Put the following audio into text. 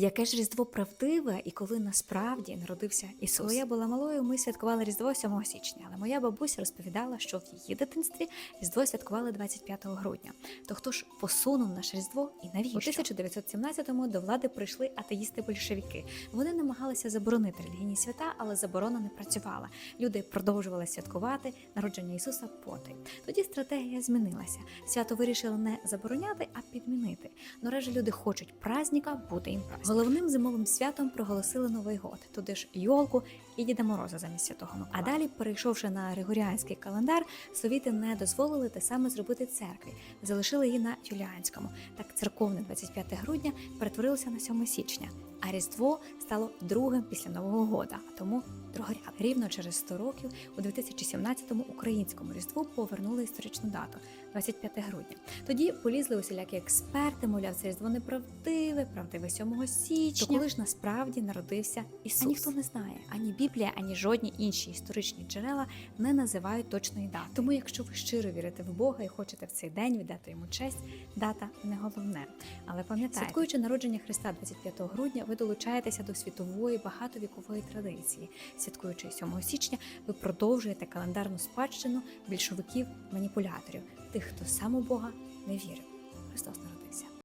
Яке ж Різдво правдиве і коли насправді народився Ісус? Коли я була малою, ми святкували Різдво 7 січня, але моя бабуся розповідала, що в її дитинстві Різдво святкували 25 грудня. То хто ж посунув наше Різдво і навіщо? У 1917-му до влади прийшли атеїсти-большевики. Вони намагалися заборонити релігійні свята, але заборона не працювала. Люди продовжували святкувати народження Ісуса поти. Тоді стратегія змінилася. Свято вирішили не забороняти, а підмінити. Наразі люди хочуть праздника, буде їм праздник. Головним зимовим святом проголосили Новий год. Туди ж йолку і Діда Мороза замість святого Миколая. А далі, перейшовши на григоріанський календар, совіти не дозволили те саме зробити церкві, залишили її на юліанському. Так церковне 25 грудня перетворилося на 7 січня. А Різдво стало другим після Нового года, а тому другоряд. Рівно через 100 років у 2017-му українському Різдву повернули історичну дату 25 грудня. Тоді полізли усілякі експерти, мовляв, це Різдво неправдиве, правдиве 7 січня. То коли ж насправді народився Ісус? А ніхто не знає. Ані Біблія, ані жодні інші історичні джерела не називають точної дати. Тому, якщо ви щиро вірите в Бога і хочете в цей день віддати йому честь, дата не головне. Але пам'ятайте, святкуючи народження Христа 25 грудня, ви долучаєтеся до світової багатовікової традиції. Святкуючи 7 січня, ви продовжуєте календарну спадщину більшовиків-маніпуляторів, тих, хто сам у Бога не вірив. Христос народився.